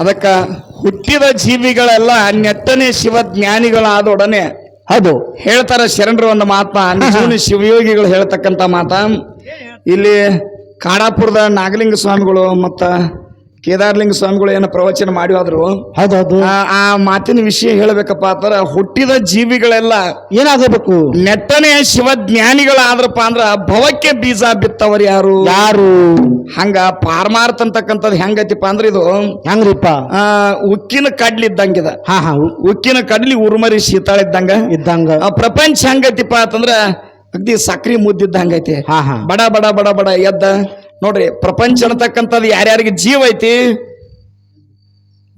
ಅದಕ್ಕ ಹುಟ್ಟಿದ ಜೀವಿಗಳೆಲ್ಲ ನೆಟ್ಟನೆ ಶಿವಜ್ಞಾನಿಗಳಾದೊಡನೆ ಹೌದು. ಹೇಳ್ತಾರೆ ಶರಣರು ಒಂದು ಮಾತ ಶಿವಯೋಗಿಗಳು ಹೇಳ್ತಕ್ಕಂಥ ಮಾತ. ಇಲ್ಲಿ ಕಾಡಾಪುರದ ನಾಗಲಿಂಗ ಸ್ವಾಮಿಗಳು ಮತ್ತ ಕೇದಾರಲಿಂಗ ಸ್ವಾಮಿಗಳು ಏನು ಪ್ರವಚನ ಮಾಡಿವಾದ್ರು. ಹೌದೌದು. ಆ ಮಾತಿನ ವಿಷಯ ಹೇಳಬೇಕಪ್ಪ ಅಂದ್ರೆ ಹುಟ್ಟಿದ ಜೀವಿಗಳೆಲ್ಲ ಏನಾಗಬೇಕು? ನೆಟ್ಟನೆ ಶಿವ ಶಿವಜ್ಞಾನಿಗಳಾದ್ರಪ್ಪ ಅಂದ್ರ ಭವಕ್ಕೆ ಬೀಜ ಬಿತ್ತವರು ಯಾರು? ಯಾರು? ಹಂಗ ಪಾರಮಾರ್ಥ ಅಂತಕ್ಕಂಥದ್ದು ಹೆಂಗೈತಿಪ್ಪ ಅಂದ್ರೆ ಇದು. ಹೆಂಗ್ರಿಪ್ಪ? ಆ ಉಕ್ಕಿನ ಕಡ್ಲಿ ಇದ್ದಂಗಿದ. ಹಾ ಉಕ್ಕಿನ ಕಡ್ಲಿ ಉರುಮರಿ ಶೀತಾಳ ಇದ್ದಂಗ. ಇದ್ದಂಗ. ಆ ಪ್ರಪಂಚ ಹೆಂಗೈತಿಪ್ಪ ಅಂತಂದ್ರ ಅಗ್ದಿ ಸಕ್ರಿ ಮುದ್ದಿದ್ದ ಹಂಗೈತಿ ಹಾ ಹಾ. ಬಡ ಬಡ ಬಡ ಬಡ ಎದ್ದ. ನೋಡ್ರಿ ಪ್ರಪಂಚ ಅನ್ನತಕ್ಕಂಥದ್ದು ಯಾರ್ಯಾರಿಗೆ ಜೀವ ಐತಿ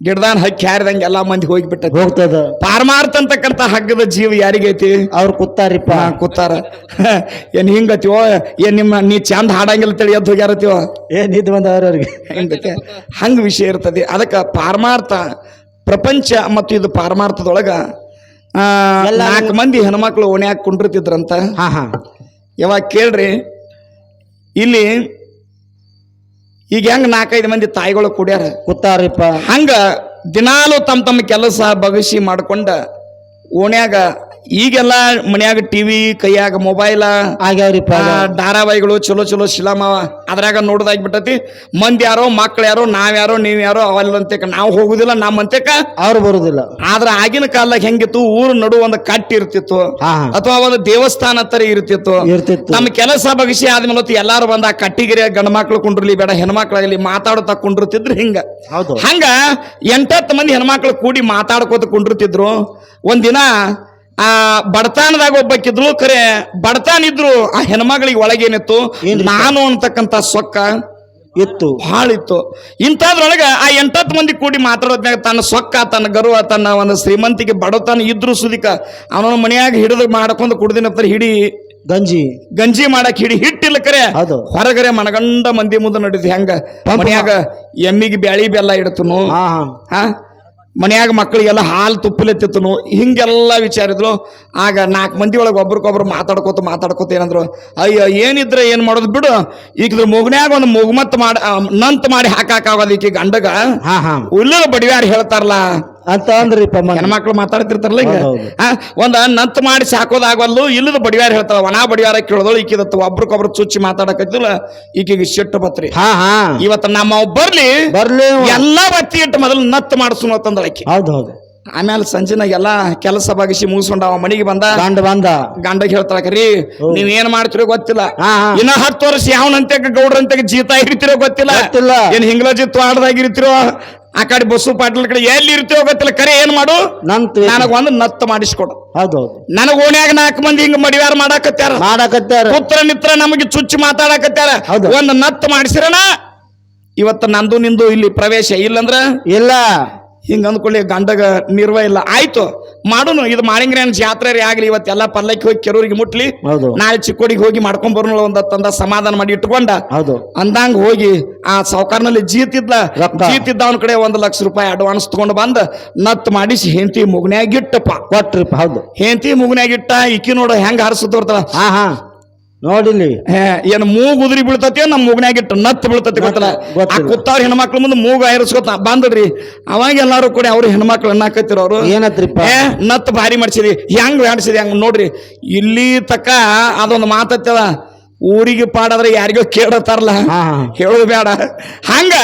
ಗಿಡದಾನ ಹಕ್ಕಿ ಹಾರಿದಂಗೆ ಎಲ್ಲಾ ಮಂದಿ ಹೋಗಿಬಿಟ್ಟ ಹೋಗ್ತದ. ಪಾರಮಾರ್ಥ ಅಂತಕ್ಕಂಥ ಹಗ್ಗದ ಜೀವ ಯಾರಿಗೈತಿ ಅವ್ರು ಕೂತಾರಿಪ್ಪ. ಹಾ ಕೂತಾರ. ಏನ್ ಹಿಂಗತಿವೋ ಏನ್ ನಿಮ್ಮ ನೀ ಚಂದ ಹಾಡಂಗಿಲ್ಲ ತಿಳಿ ಎದ್ದು ಹೋಗ್ಯಾರತಿವೋ ಏನ್ ಇದು ಬಂದ ಅವ್ರಿಗೆ? ಹಿಂಗತೆ ಹಂಗ ವಿಷಯ ಇರ್ತದೆ. ಅದಕ್ಕೆ ಪಾರಮಾರ್ಥ ಪ್ರಪಂಚ ಮತ್ತು ಇದು ಪಾರಮಾರ್ಥದೊಳಗ ನಾಲ್ಕು ಮಂದಿ ಹೆಣ್ಮಕ್ಳು ಓಣ್ಯಾಗ ಕುಂಡಿರ್ತಿದ್ರಂತ. ಹಾ ಹಾ. ಯಾವಾಗ ಕೇಳ್ರಿ ಇಲ್ಲಿ ಈಗ ಹೆಂಗ್ ನಾಲ್ಕೈದು ಮಂದಿ ತಾಯಿಗಳು ಕುಡಿಯಾರ? ಕೂತಾರಿಪ್ಪ. ಹಂಗ ದಿನಾಲು ತಮ್ಮ ತಮ್ಮ ಕೆಲಸ ಬಗಸಿ ಮಾಡ್ಕೊಂಡ ಓಣ್ಯಾಗ ಈಗೆಲ್ಲ ಮನ್ಯಾಗ ಟಿವಿ ಕೈಯಾಗ ಮೊಬೈಲ ಆಗ್ಯಾವ್ರಿಪ್ಪ ಧಾರಾವಾಹಿಗಳು ಚಲೋ ಚಲೋ ಶಿಲಾಮಾವ ಅದ್ರಾಗ ನೋಡ್ದಾಗ್ಬಿಟ್ಟತಿ. ಮಂದಿ ಯಾರೋ ಮಕ್ಳು ಯಾರೋ ನಾವ್ಯಾರೋ ನೀವ್ ಯಾರೋ ಅವಲ್ಲಂತೇಕ ನಾವು ಹೋಗುದಿಲ್ಲ ನಮ್ಮಂತೇಕ ಅವ್ರು ಬರುದಿಲ್ಲ. ಆದ್ರ ಆಗಿನ ಕಾಲದಾಗ ಹೆಂಗಿತ್ತು ಊರ್ ನಡು ಒಂದು ಕಟ್ಟಿ ಇರ್ತಿತ್ತು. ಅಥವಾ ಒಂದು ದೇವಸ್ಥಾನ ತರ ಇರ್ತಿತ್ತು. ಇರ್ತಿತ್ತು. ನಮ್ಮ ಕೆಲಸ ಬಗಸಿ ಆದ್ಮೇಲೆ ಎಲ್ಲಾರು ಬಂದ ಆ ಕಟ್ಟಿಗೆರೆ ಗಂಡ ಮಕ್ಳು ಕುಂಡ್ರಲಿ ಬೇಡ ಹೆಣ್ಮಕ್ಳಾಗಲಿ ಮಾತಾಡ್ತಾ ಕುಂಡಿರ್ತಿದ್ರು ಹಿಂಗ. ಹೌದು. ಹಂಗ ಎಂಟತ್ತು ಮಂದಿ ಹೆಣ್ಮಕ್ಳು ಕೂಡಿ ಮಾತಾಡ್ಕೋತ ಕುಂಡಿರ್ತಿದ್ರು. ಒಂದಿನ ಆ ಬಡತಾನದಾಗ ಒಬ್ಬಕ್ಕಿದ್ಲು ಖರೆ ಬಡತನ ಇದ್ರು ಆ ಹೆಣ್ಮಗಳಿಗೆ ಒಳಗೇನಿತ್ತು? ನಾನು ಅಂತಕ್ಕಂತ ಸೊಕ್ಕ ಇತ್ತು. ಭಾಳ ಇತ್ತು ಇಂಥದ್ರೊಳಗ ಆ ಎಂಟತ್ತು ಮಂದಿ ಕೂಡಿ ಮಾತಾಡೋದ್ನಾಗ ತನ್ನ ಸೊಕ್ಕ ತನ್ನ ಗರ್ವ ತನ್ನ ಒಂದು ಶ್ರೀಮಂತಿಗೆ ಬಡತನ ಇದ್ರು ಸುದಿಕ ಅವನ ಮನೆಯಾಗ ಹಿಡಿದು ಮಾಡ್ಕೊಂಡು ಕುಡ್ದಿನಪ್ಪ ಹಿಡಿ ಗಂಜಿ. ಗಂಜಿ ಮಾಡಕ್ ಹಿಡಿ ಹಿಟ್ಟಿಲ್ಲ ಕರೆ ಹೊರಗರೆ ಮನಗಂಡ ಮಂದಿ ಮುಂದೆ ನಡೆದು ಹೆಂಗ? ಮನೆಯಾಗ ಎಮ್ಮಿಗೆ ಬ್ಯಾಳಿ ಬೆಲ್ಲ ಇಡ್ತನು. ಹಾ? ಮನ್ಯಾಗ ಮಕ್ಕಳಿಗೆಲ್ಲ ಹಾಲು ತುಪ್ಪಲೆತ್ತಿತ್ತನು ಹಿಂಗೆಲ್ಲ ವಿಚಾರಿದ್ರು ಆಗ ನಾಲ್ಕು ಮಂದಿ ಒಳಗೆ ಒಬ್ರಿಗೊಬ್ರು ಮಾತಾಡ್ಕೋತ ಮಾತಾಡ್ಕೋತ ಏನಂದ್ರು ಅಯ್ಯೋ ಏನಿದ್ರೆ ಏನು ಮಾಡೋದು ಬಿಡು. ಈಗ ಮುಗನ್ಯಾಗ ಒಂದು ಮುಗ್ಮತ್ ಮಾಡಿ ನಂತ ಮಾಡಿ ಹಾಕಾಕಾಗೋದು ಈಕಿ ಗಂಡಗ. ಹಾ ಹಾ. ಉಲ್ಲ ಬಡಿವ್ಯಾರು ಹೇಳ್ತಾರಲ್ಲ ಅಂತ ಅಂದ್ರಿಪ್ಪ ಹೆಣ್ಮಕ್ಳು ಮಾತಾಡ್ತಿರ್ತಾರಲ್ಲ ಹಿಂಗ? ಒಂದ್ ನಂತ್ ಮಾಡಿ ಸಾಕೋದಾಗವಲ್ಲು ಇಲ್ಲದ ಬಡಿವಾರ ಹೇಳ್ತಾರ ಒಣ ಬಡಿವಾರ ಕೇಳೋದಳು ಈಕಿದತ್ತು ಒಬ್ರಿಗೊಬ್ರು ಚುಚ್ಚಿ ಮಾತಾಡಕತ್ತಿಲ್ಲ ಈಕಿಗೆ ಸಿಟ್ಟು ಬತ್ರಿ. ಹಾ ಹಾ. ಇವತ್ತು ನಮ್ಮ ಬರ್ಲಿ ಬರ್ಲಿ. ಎಲ್ಲಾ ಬತ್ತಿ ಇಟ್ಟು ಮೊದಲು ನತ್ ಮಾಡಿಸ್ನು ಅಂತಂದಳ ಆಕಿ. ಹೌದು ಹೌದು. ಆಮೇಲೆ ಸಂಜೆನಾಗ ಎಲ್ಲಾ ಕೆಲಸ ಬಗಿಸಿ ಮುಗಿಸ್ಕೊಂಡ ಅವ ಮನೆಗೆ ಬಂದ. ಗಂಡ ಬಂದ. ಗಂಡ ಹೇಳ್ತಾಳಕ್ರಿ ನೀವ್ ಏನ್ ಮಾಡ್ತಿರೋ ಗೊತ್ತಿಲ್ಲ. ಇನ್ನ ಹತ್ತು ವರ್ಷ ಯಾವನಂತೆ ಗೌಡ್ರಂತೆ ಜೀತ ಇರ್ತಿರೋ ಗೊತ್ತಿಲ್ಲ. ಏನ್ ಹಿಂಗ್ಲಜಿ ತ್ವಾಡ್ದಾಗ ಇರ್ತಿರೋ ಆ ಕಡೆ ಬಸ್ಸು ಪಾಟೀಲ್ ಕಡೆ ಎಲ್ಲಿ ಇರ್ತಿರೋ ಗೊತ್ತಿಲ್ಲ. ಕರೆ ಏನ್ ಮಾಡು? ನಂತ ನನಗ ಒಂದು ನತ್ತು ಮಾಡಿಸ್ಕೊಡು. ಹೌದು ಹೌದು. ನನಗ ಓಣ್ಯಾಗ ನಾಲ್ಕು ಮಂದಿ ಹಿಂಗ ಮಡಿವಾರ ಮಾಡಾಕತ್ಯಾರ. ಮಾಡಾಕತ್ಯಾರ. ಪುತ್ರ ನಿತ್ರ ನಮಗೆ ಚುಚ್ಚಿ ಮಾತಾಡಾಕತ್ಯಾರ. ಹೌದು. ಒಂದ್ ನತ್ತು ಮಾಡಿಸಿರಣ. ಇವತ್ತು ನಂದು ನಿಂದು ಇಲ್ಲಿ ಪ್ರವೇಶ ಇಲ್ಲಂದ್ರ? ಇಲ್ಲ. ಹಿಂಗ ಅಂದ್ಕೊಳ್ಳಿ ಗಂಡಗ ನಿರ್ವ ಇಲ್ಲ. ಆಯ್ತು ಮಾಡುನು. ಇದು ಮಾಳಿಂಗ್ರೇನ್ ಜಾತ್ರೆ ರೀ ಆಗ್ಲಿ ಇವತ್ತೆಲ್ಲ ಪಲ್ಲಕ್ಕಿ ಹೋಗಿ ಕೆರೂರಿಗೆ ಮುಟ್ಲಿ. ಹೌದು. ನಾಳೆ ಚಿಕ್ಕೋಡಿಗೆ ಹೋಗಿ ಮಾಡ್ಕೊಂಡ್ ಬರೋಣ ಒಂದ ತಂದ ಸಮಾಧಾನ ಮಾಡಿ ಇಟ್ಕೊಂಡ. ಹೌದು. ಅಂದಂಗ ಹೋಗಿ ಆ ಸಾವುಕಾರ್ನಲ್ಲಿ ಜೀತಿದ್ಲ. ಜೀತಿದ್ದ ಅವನ ಕಡೆ ಒಂದ್ ಲಕ್ಷ ರೂಪಾಯಿ ಅಡ್ವಾನ್ಸ್ ತಗೊಂಡ್ ಬಂದ ನತ್ ಮಾಡಿಸಿ ಹೆಂಡತಿ ಮುಗ್ನ್ಯಾಗಿಟ್ಟಪ್ಪ ಕೊಟ್ರಿಪ್ಪ ಹೌದು. ಹೆಂಡತಿ ಮುಗ್ನ್ಯಾಗಿಟ್ಟ ಇಟ್ಟ ನೋಡ ನೋಡು ಹೆಂಗ ಹರಿಸುತ್ತ ಹಾ. ನೋಡಿಲಿ. ಹೇ, ಏನ್ ಮೂಗು ಉದುರಿ ಬೀಳ್ತತಿ ನಮ್ಮ ಮೂಗ್ನ್ಯಾಗ ಇಟ್ಟು ನತ್ ಬೀಳ್ತತಿ ಗೊತ್ತಲ್ಲ? ಆ ಕುತ್ತಾರ ಹೆಣ್ಮಕ್ಳ ಮುಂದೆ ಮೂಗ ಐರಿಸ್ಕೊತ ಬಂದ್ರಿ. ಅವಾಗ ಎಲ್ಲಾರು ಕೂಡ ಅವ್ರ ಹೆಣ್ಮಕ್ಳು ಅನ್ನಾಕತ್ತಿರ ಅವರು. ಏನತ್ರಿಪ್ಪ? ನತ್ತು ನತ್ ಭಾರಿ ಮಾಡ್ಸಿದಿ ಹೆಂಗ್ ಮಾಡಿಸಿದಿ ಹಂಗ ನೋಡ್ರಿ. ಇಲ್ಲಿ ತಕ್ಕ ಅದೊಂದು ಮಾತತ್ತದ ಊರಿಗೆ ಪಾಡಾದ್ರೆ ಯಾರಿಗೋ ಕೇಳತ್ತಾರಲ್ಲ ಹೇಳೋದು ಬೇಡ. ಹಂಗ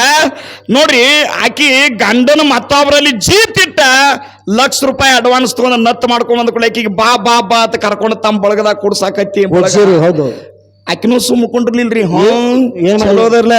ನೋಡ್ರಿ ಆಕಿ ಗಂಡನ ಮತ್ತೊಬ್ರಲ್ಲಿ ಜೀತಿಟ್ಟ ಲಕ್ಷ ರೂಪಾಯಿ ಅಡ್ವಾನ್ಸ್ ತಗೊಂಡ್ ನತ್ ಮಾಡ್ಕೊಂಡ್ ಬಂದ ಕೂಡ ಆಕಿಗೆ ಬಾ ಬಾ ಬಾ ಅಂತ ಕರ್ಕೊಂಡು ತಮ್ಮ ಬಳಗದಾಗ ಕುಡ್ಸಾಕತ್ತಿ ಹೌದು. ಆಕಿನೂ ಸುಮ್ಮ ಕುಂಡ್ರಲಿಲ್ರಿ ಹ್ಞೂ ಏನು? ಚಲೋದರ್ಲ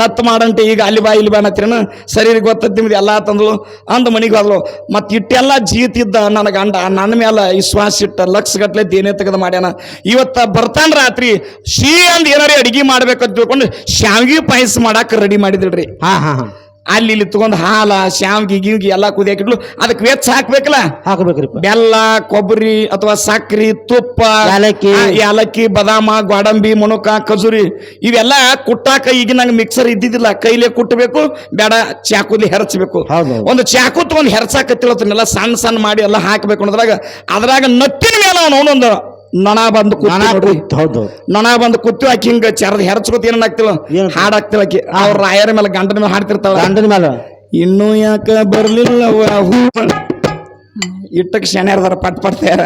ನತ್ ಮಾಡಂತೆ ಈಗ ಅಲ್ಲಿ ಬಾ ಇಲ್ಲಿ ಬಾ ಅನ್ನತ್ತೀರನ? ಸರಿ ರೀ ಗೊತ್ತದ ನಿಮ್ದು ಎಲ್ಲಾ ತಂದ್ಲು ಅಂದ ಮನಿಗೆ ಹೋದ್ಲು. ಮತ್ ಇಟ್ಟೆಲ್ಲ ಜೀತಿದ್ದ ನನ್ನ ಗಂಡ. ನನ್ನ ಮೇಲೆ ವಿಶ್ವಾಸ ಇಟ್ಟ ಲಕ್ಷ ಗಟ್ಲೆ ದೇನೆ ತೆಗೆದು ಮಾಡ್ಯಾನ. ಇವತ್ತ ಬರ್ತಾನ ರಾತ್ರಿ ಶೀ ಅಂದ್ ಏನಾರೇ ಅಡಿಗೆ ಮಾಡ್ಬೇಕಂತ ತಿಳ್ಕೊಂಡು ಶಾವಿಗೆ ಪಾಯಸ ಮಾಡಕ್ಕೆ ರೆಡಿ ಮಾಡಿದ್ರಿ. ಹಾ ಹಾ ಹಾ. ಅಲ್ಲಿ ಇಲ್ಲಿ ತಗೊಂಡು ಹಾಲ ಶಾವಿಗೆ ಗಿಗಿ ಎಲ್ಲ ಕುದಿಯಾಕಿಟ್ಲು ಅದಕ್ಕೆ ವೆಚ್ಚ ಹಾಕ್ಬೇಕಲ್ಲ? ಹಾಕಬೇಕ್ರಿ ಬೆಲ್ಲ ಕೊಬ್ಬರಿ ಅಥವಾ ಸಕ್ರಿ ತುಪ್ಪ ಏಲಕ್ಕಿ. ಏಲಕ್ಕಿ ಬದಾಮ ಗೋಡಂಬಿ ಮುಣುಕ ಖಜೂರಿ ಇವೆಲ್ಲ ಕುಟ್ಟಾಕ ಈಗ ನಂಗೆ ಮಿಕ್ಸರ್ ಇದ್ದಿದ್ದಿಲ್ಲ. ಕೈಲೇ ಕುಟ್ಟಬೇಕು ಬೇಡ ಚಾಕುಲಿ ಹೆರಚಬೇಕು. ಹೌದು. ಒಂದು ಚಾಕು ತಗೊಂಡ್ ಹೆರಚಾಕತ್ತಿಲ್ಲ ಸಣ್ಣ ಸಣ್ಣ ಮಾಡಿ ಎಲ್ಲ ಹಾಕ್ಬೇಕು ಅನ್ನೋದ್ರಾಗ ಅದ್ರಾಗ ನಟ್ಟಿನ ಮೇಲೆ ಅವನು ಅವನೊಂದು ನೊಣ ಬಂದು ಹೌದು. ನೊಣ ಬಂದು ಕುತ್ತು ಆಕಿ ಹಿಂಗ ಚರದ ಹೆರ್ಚ್ಕೊತ ಏನ್ ಆಗ್ತಿಲ್ಲ ಹಾಡ್ ಹಾಡಾಗ್ತಿಲ್ಲ ಆಕಿ. ಅವ್ರ ರಾಯರ ಮೇಲೆ ಗಂಡನ ಮೇಲೆ ಹಾಡ್ತಿರ್ತಾವ. ಗಂಡನ ಮೇಲೆ? ಇನ್ನೂ ಯಾಕ ಬರ್ಲಿಲ್ಲ ಹೂ? ಇಟ್ಟಕ್ಕೆ ಶನಿಯಾರದಾರ ಪಟ್ ಪಡ್ತಾರ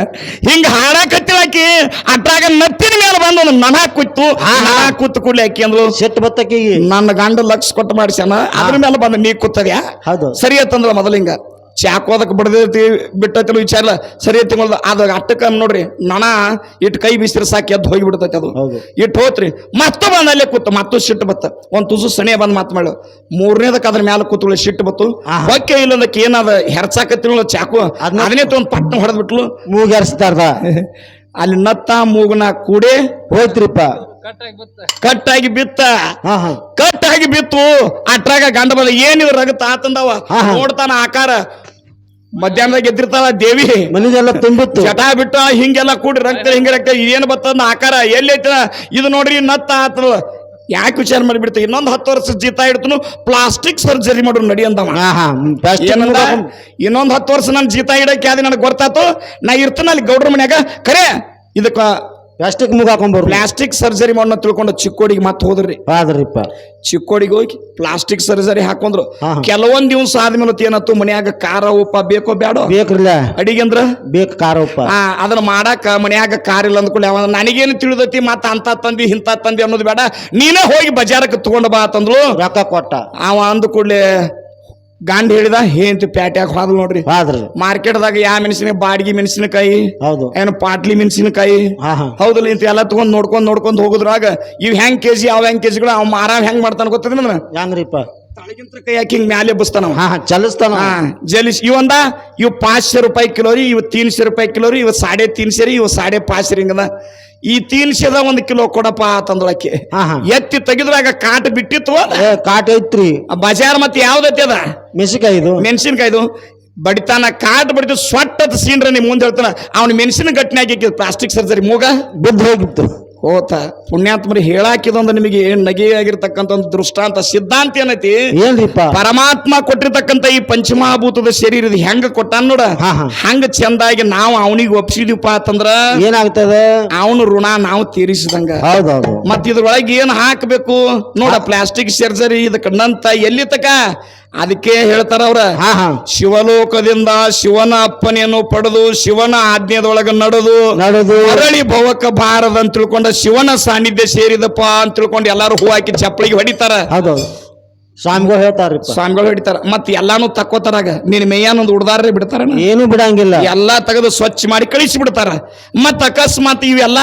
ಹಿಂಗ ಹಾಡಾಕತ್ತಿಳಾಕಿ ಅಟ್ರಾಗ ನತ್ತಿನ ಮೇಲೆ ಬಂದು ಒಂದು ನನ ಕೂತು. ನನ ಕೂತು ಕೂಡ್ಲಿ ಆಕಿ ಅಂದ್ರು ಸೆಟ್ ಬತ್ತಕಿ ನನ್ನ ಗಂಡ ಲಕ್ಷ ಕೊಟ್ಟು ಮಾಡಿಸ್ಯಾನ. ಅದ್ರ ಮೇಲೆ ಬಂದು ನೀ ಕೂತದ್ಯಾ? ಹೌದು. ಸರಿ ಅಂತಂದ್ರ ಮೊದಲಿಂಗ. ಚಾಕೋದಕ್ಕೆ ಬಡ್ದೈತಿ ಬಿಟ್ಟೈತಿ ವಿಚಾರ ಇಲ್ಲ ಸರಿ ತಿಂಗಳ ಅದು ಅಟ್ಟಕ್ಕೆ ನೋಡ್ರಿ ನಣ ಇಟ್ಟು ಕೈ ಬೀಸಿದ್ರೆ ಸಾಕು ಎದ್ದು ಹೋಗಿ ಬಿಡ್ತೈತಿ ಅದು ಇಟ್ಟು ಹೋತ್ರಿ ಮತ್ತೆ ಬಂದ ಅಲ್ಲೇ ಕೂತು ಮತ್ತು ಸಿಟ್ಟು ಬತ್ತ. ಒಂದು ತುಸು ಸಣೆ ಬಂದ್ ಮಾತು ಮಾಡು. ಮೂರನೇದಕ್ಕೆ ಅದ್ರ ಮ್ಯಾಲ ಕೂತು ಸಿಟ್ಟು ಬತ್ತು. ಹೊಕ್ಕೆ ಇಲ್ಲದಕ್ಕೆ ಏನದ ಹೆರ್ಚಾಕತ್ತಿಲ್ಲ ಚಾಕು. ಅದ್ನ- ಅದನ್ನೇ ಒಂದು ಪಟ್ನ ಹೊಡೆದ್ ಬಿಟ್ಲು ಮೂಗರ್ಸ್ತಾರ್ದ ಅಲ್ಲಿ ನತ್ತ ಮೂಗನ ಕೂಡಿ ಹೋಯ್ತ್ರಿಪ್ಪ. ಕಟ್ಟಾಗಿ ಬಿತ್ತ. ಕಟ್ಟಾಗಿ ಬಿತ್ತು. ಅಟ್ರಾಗ ಗಂಡ ಬಂದ ಏನಿವ್ ರಗತ ಆತಂದವ. ನೋಡ್ತಾನ ಆಕಾರ. ಮಧ್ಯಾಹ್ನದಾಗ ಎದ್ದಿರ್ತಾಳ ದೇವಿ. ಮನಿದೆಲ್ಲ ತುಂಬಿತ್ತು. ಚಟ ಬಿಟ್ಟು ಹಿಂಗೆಲ್ಲ ಕೂಡಿ ರಕ್ತ ಹಿಂಗ ರಕ್ತ ಏನ್ ಬರ್ತದ ಆಕಾರ? ಎಲ್ಲಿ ಐತ ಇದು ನೋಡ್ರಿ ನತ್ತ ಆತದ. ಯಾಕೆ ವಿಚಾರ ಮಾಡಿಬಿಡ್ತು? ಇನ್ನೊಂದು ಹತ್ತು ವರ್ಷ ಜೀತ ಇಡ್ತನು ಪ್ಲಾಸ್ಟಿಕ್ ಸರ್ಜರಿ ಮಾಡ್ರು ನಡಿ ಅಂತ ಇನ್ನೊಂದು ಹತ್ತು ವರ್ಷ ನಾನು ಜೀತ ಇಡಕ್ಕೆ ಅದೇ ನನಗೆ ಗೊತ್ತಾತು? ನಾ ಇರ್ತೇನೆ ಅಲ್ಲಿ ಗೌಡ್ರ ಮನ್ಯಾಗ ಕರೆ ಇದಕ್ಕ ಪ್ಲಾಸ್ಟಿಕ್ ಮುಗ ಹಾಕೊಂಡ್ಬರು ಪ್ಲಾಸ್ಟಿಕ್ ಸರ್ಜರಿ ಮಾಡೋಣ ತಿಳ್ಕೊಂಡು ಚಿಕ್ಕೋಡಿಗೆ ಮತ್ತೆ ಹೋದ್ರಿ. ಆದ್ರಿಪ್ಪ ಚಿಕ್ಕೋಡಿಗೆ ಹೋಗಿ ಪ್ಲಾಸ್ಟಿಕ್ ಸರ್ಜರಿ ಹಾಕೊಂಡ್ರು. ಕೆಲವೊಂದ್ ದಿವಸ ಆದ್ಮೇಲೆ ಏನತ್ತು ಮನ್ಯಾಗ ಖಾರ ಉಪ್ಪ ಬೇಕೋ ಬ್ಯಾಡೋ? ಬೇಕ್ರಿಲ್ಲ. ಅಡಿಗೆ ಅಂದ್ರ? ಬೇಕು ಖಾರ ಉಪ್ಪ. ಆ ಅದನ್ನ ಮಾಡಾಕ ಮನ್ಯಾಗ ಕಾರ್ ಇಲ್ಲ ಅಂದ್ಕೊಳ್ಳಿ ಅವ ನನಗೇನು ತಿಳಿದೈತಿ ಮತ್ತ ಅಂತ ತಂದಿ ಇಂತ ತಂದಿ ಅನ್ನೋದು ಬೇಡ. ನೀನೇ ಹೋಗಿ ಬಜಾರಕ್ಕೆ ತಗೊಂಡ್ ಬಾ ಅಂತಂದ್ಲು. ರೊಕ್ಕ ಕೊಟ್ಟ. ಅವ ಅಂದ ಕೂಡ್ಲೆ ಗಾಂಡ್ ಹಿಡಿದ ಹೇಂತಿ ಪ್ಯಾಟ್ಯಾಗ ಹೋದ್ ನೋಡ್ರಿ? ಮಾರ್ಕೆಟ್ ಮಾರ್ಕೆಟ್ದಾಗ ಯಾ ಮೆಣಸಿನ ಬಾಡಿಗೆ ಮೆಣಸಿನಕಾಯಿ ಹೌದು. ಏನು ಪಾಟ್ಲಿ ಮೆಣಸಿನಕಾಯಿ ಹಾ ಹಾ. ಹೌದಲ್ಲ ಇಂತ ಎಲ್ಲ ತಗೊಂಡ್ ನೋಡ್ಕೊಂಡ್ ನೋಡ್ಕೊಂಡ್ ಹೋಗುದ್ರಾಗ ಇವ್ ಹೆಂಗ್ ಕೆಜಿ ಯಾವ ಹೆಂಗ್ ಕೆಜಿಗಳು ಅವ್ ಮಾರಾವ್ ಹೆಂಗ್ ಮಾಡ್ತಾನ ಗೊತ್ತದ ನನ್ನ ಹೆಂಗ್ರಿಪ್ಪ? ತಳಗಿಂತ ಕೈ ಹಾಕಿ ಹಿಂಗ್ ಮ್ಯಾಲೆ ಬಸ್ತಾನ ಹಾ ಹಾ ಚಲಿಸ್ತಾನ ಹಾ ಜಲಿಸ್ ಇವಂದ ಇವ್ ಪಾಂಚ್ ರೂಪಾಯಿ ಕಿಲೋ ರೀ ಇವ್ ತೀನ್ಶೆ ರೂಪಾಯಿ ಕಿಲೋ ರೀ ಇವ್ ಸಾಡೆ ತೀನ್ಶೆ ರೀ ಇವ್ ಸಾಡೆ ಪಾಂಚ್ ರೀ ಹಿಂಗದ. ಈ ತೀನ್ಸಿದ ಒಂದ್ ಕಿಲೋ ಕೊಡಪ್ಪ ತಂದೊಳಕ್ಕೆ. ಎತ್ತಿ ತೆಗೆದ್ರಾಗ ಕಾಟ ಬಿಟ್ಟಿತ್ತು ಕಾಟ ಐತ್ರಿ. ಆ ಬಜಾರ್ ಮತ್ತೆ ಯಾವ್ದೈತಿ ಅದ? ಮೆಣಸಿನಕಾಯಿ ಇದು ಮೆಣಸಿನಕಾಯ್ದು. ಬಡಿತಾನ ಕಾಟ್ ಬಡಿತು ಸೊಟ್ಟದ ಸೀನ್ರ ನಿಮ್ ಮುಂದೆ ಹೇಳ್ತಾನ. ಅವ್ನ ಮೆಣಸಿನ ಗಟ್ಟಿನಾಗಿ ಪ್ಲಾಸ್ಟಿಕ್ ಸರ್ಜರಿ ಮೂಗ. ಬಿದ್ದು ಹೋಗಿತ್ತು. ಹೋತ ಪುಣ್ಯಾತ್ಮರಿ ಹೇಳಾಕಿದೊಂದು ನಿಮಗೆ ಏನ್ ನಗೆಯಾಗಿರ್ತಕ್ಕಂಥ ಒಂದು ದೃಷ್ಟಾಂತ ಸಿದ್ಧಾಂತ ಏನೈತಿ? ಏನ್ರಿಪ್ಪ? ಪರಮಾತ್ಮ ಕೊಟ್ಟಿರ್ತಕ್ಕಂಥ ಈ ಪಂಚಮಹಾಭೂತದ ಶರೀರದ ಹೆಂಗ ಕೊಟ್ಟಾನ ನೋಡ. ಹಂಗ ಚಂದಾಗಿ ನಾವು ಅವನಿಗೆ ಒಪ್ಸಿದೀಪ ಅಂತಂದ್ರ ಏನಾಗ್ತದೆ ಅವನು ಋಣ ನಾವು ತೀರಿಸಿದಂಗ. ಹೌದೌದು. ಮತ್ ಇದ್ರೊಳಗೆ ಏನ್ ಹಾಕಬೇಕು? ನೋಡ ಪ್ಲಾಸ್ಟಿಕ್ ಸರ್ಜರಿ ಇದಕ್ಕೆ ನಂತ ಎಲ್ಲಿ ತಕ ಅದಕ್ಕೆ ಹೇಳ್ತಾರ ಅವ್ರ ಹಾ ಹಾ. ಶಿವಲೋಕದಿಂದ ಶಿವನ ಅಪ್ಪನೆಯನ್ನು ಪಡೆದು ಶಿವನ ಆಜ್ಞೆದೊಳಗ ನಡೆದು ನಡೆದು. ಅರಳಿ ಭವಕ ಬಾರದ ಅಂತ ತಿಳ್ಕೊಂಡ ಶಿವನ ಸಾನ್ನಿಧ್ಯ ಸೇರಿದಪ್ಪ ಅಂತ ತಿಳ್ಕೊಂಡು ಎಲ್ಲಾರು ಹೂ ಹಾಕಿ ಚಪ್ಪಳಿಗೆ ಹೊಡಿತಾರ. ಸ್ವಾಮಿಗಳು ಹೇಳ್ತಾರೆ ಸ್ವಾಮಿಗಳು ಹೇಳ್ತಾರ. ಮತ್ ಎಲ್ಲಾನು ತಕ್ಕೋತಾರಾಗ. ನೀನ್ ಮೇಯಾನೊಂದು ಉಡ್ದಾರ್ರಿ ಬಿಡ್ತಾರ ಏನು ಬಿಡಂಗಿಲ್ಲ. ಎಲ್ಲಾ ತೆಗೆದು ಸ್ವಚ್ಛ ಮಾಡಿ ಕಳಿಸಿ ಬಿಡ್ತಾರ. ಮತ್ ಅಕಸ್ಮಾತ್ ಇವೆಲ್ಲ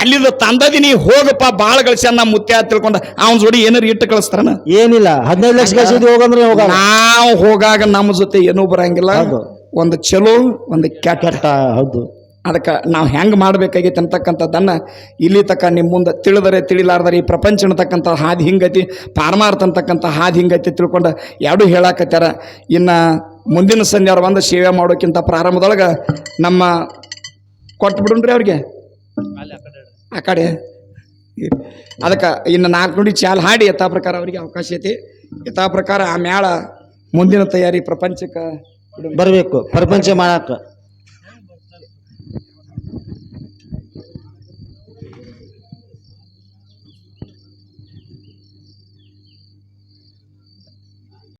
ಅಲ್ಲಿದ ತಂದದಿನಿ ಹೋಗಪ್ಪ ಬಾಳ ಗಳಿಸಿ ನಮ್ಮ ಮುತ್ಯ ತಿಳ್ಕೊಂಡ ಅವ್ನ ಜೋಡಿ ಏನಾರು ಇಟ್ಟು ಕಳಿಸ್ತಾರನ? ಏನಿಲ್ಲ. ಹದಿನೈದು ಲಕ್ಷ ಕಳ್ಸಿದ್ವಿ ಹೋಗಂದ್ರೆ ಹೋಗ ನಾವು ಹೋಗಾಗ ನಮ್ಮ ಜೊತೆ ಏನೂ ಬರಂಗಿಲ್ಲ. ಒಂದು ಚಲೋ ಒಂದು ಕೆಟ್ಟ ಹೌದು. ಅದಕ್ಕೆ ನಾವು ಹೆಂಗೆ ಮಾಡಬೇಕಾಗಿತ್ತು ಅಂತಕ್ಕಂಥದ್ದನ್ನು ಇಲ್ಲಿ ತಕ್ಕ ನಿಮ್ಮ ಮುಂದೆ ತಿಳಿದರೆ ತಿಳಿಲಾರ್ದರೆ ಈ ಪ್ರಪಂಚ ಅನ್ನತಕ್ಕಂಥ ಹಾದಿ ಹಿಂಗತಿ ಪಾರಮಾರ್ಥ ಅಂತಕ್ಕಂಥ ಹಾದಿ ಹಿಂಗತಿ ತಿಳ್ಕೊಂಡು ಎರಡು ಹೇಳಾಕತ್ಯಾರ. ಇನ್ನು ಮುಂದಿನ ಸಂಜೆ ಅವ್ರು ಬಂದು ಸೇವೆ ಮಾಡೋಕ್ಕಿಂತ ಪ್ರಾರಂಭದೊಳಗೆ ನಮ್ಮ ಕೊಟ್ಟು ಬಿಡುನ್ರಿ ಅವ್ರಿಗೆ. ಆ ಕಡೆ. ಅದಕ್ಕೆ ಇನ್ನು ನಾಲ್ಕು ನುಡಿ ಚಾಲ್ ಹಾಡಿ ಯಥಾ ಪ್ರಕಾರ ಅವರಿಗೆ ಅವಕಾಶ ಐತಿ. ಯಥಾ ಪ್ರಕಾರ ಆ ಮ್ಯಾಳ ಮುಂದಿನ ತಯಾರಿ ಪ್ರಪಂಚಕ್ಕೆ ಬರಬೇಕು ಪ್ರಪಂಚ ಮಾಡಾಕ.